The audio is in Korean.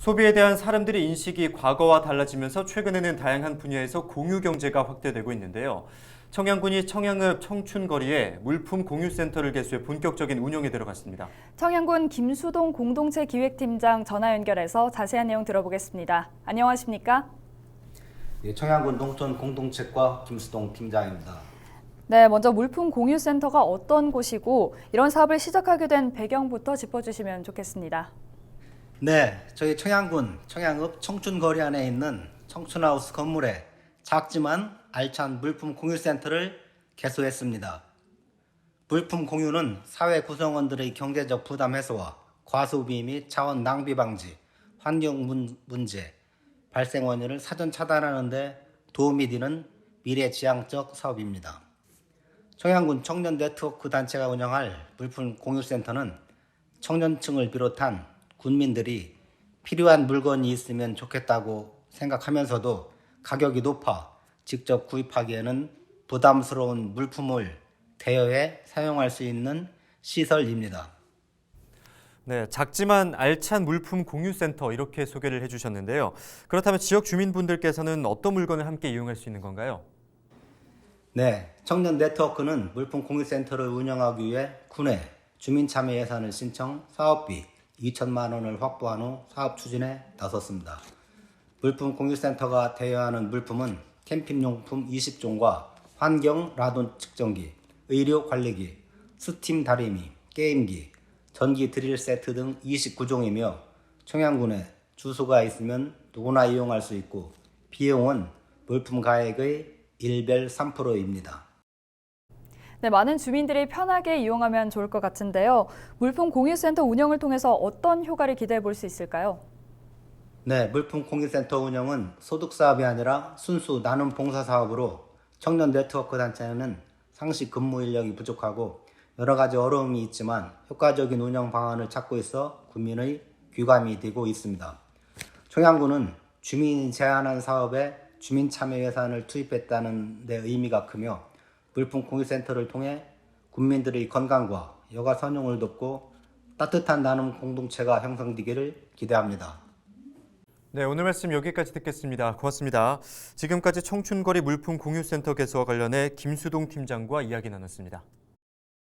소비에 대한 사람들의 인식이 과거와 달라지면서 최근에는 다양한 분야에서 공유 경제가 확대되고 있는데요. 청양군이 청양읍 청춘거리에 물품 공유센터를 개소해 본격적인 운영에 들어갔습니다. 청양군 김수동 공동체 기획팀장 전화 연결해서 자세한 내용 들어보겠습니다. 안녕하십니까? 예, 청양군 농촌 공동체과 김수동 팀장입니다. 네, 먼저 물품 공유센터가 어떤 곳이고 이런 사업을 시작하게 된 배경부터 짚어주시면 좋겠습니다. 네, 저희 청양군 청양읍 청춘거리 안에 있는 청춘하우스 건물에 작지만 알찬 물품 공유센터를 개소했습니다. 물품 공유는 사회 구성원들의 경제적 부담 해소와 과소비 및 자원 낭비 방지, 환경 문- 문제, 발생 원인을 사전 차단하는 데 도움이 되는 미래지향적 사업입니다. 청양군 청년 네트워크 단체가 운영할 물품 공유센터는 청년층을 비롯한 군민들이 필요한 물건이 있으면 좋겠다고 생각하면서도 가격이 높아 직접 구입하기에는 부담스러운 물품을 대여해 사용할 수 있는 시설입니다. 네, 작지만 알찬 물품 공유 센터 이렇게 소개를 해 주셨는데요. 그렇다면 지역 주민분들께서는 어떤 물건을 함께 이용할 수 있는 건가요? 네, 청년 네트워크는 물품 공유 센터를 운영하기 위해 군에 주민 참여 예산을 신청 사업비 2천만 원을 확보한 후 사업 추진에 나섰습니다. 물품 공유센터가 대여하는 물품은 캠핑용품 20종과 환경 라돈 측정기, 의료 관리기, 스팀 다리미, 게임기, 전기 드릴 세트 등 29종이며 청양군에 주소가 있으면 누구나 이용할 수 있고 비용은 물품 가액의 일별 3%입니다. 네, 많은 주민들이 편하게 이용하면 좋을 것 같은데요. 물품 공유센터 운영을 통해서 어떤 효과를 기대해 볼 수 있을까요? 네, 물품 공유센터 운영은 소득 사업이 아니라 순수 나눔 봉사 사업으로 청년 네트워크 단체는 상시 근무 인력이 부족하고 여러 가지 어려움이 있지만 효과적인 운영 방안을 찾고 있어 국민의 귀감이 되고 있습니다. 청양군은 주민이 제안한 사업에 주민 참여 예산을 투입했다는 데 의미가 크며 물품 공유센터를 통해 국민들의 건강과 여가 선용을 돕고 따뜻한 나눔 공동체가 형성되기를 기대합니다. 네, 오늘 말씀 여기까지 듣겠습니다. 고맙습니다. 지금까지 청춘거리 물품 공유센터 개소와 관련해 김수동 팀장과 이야기 나눴습니다.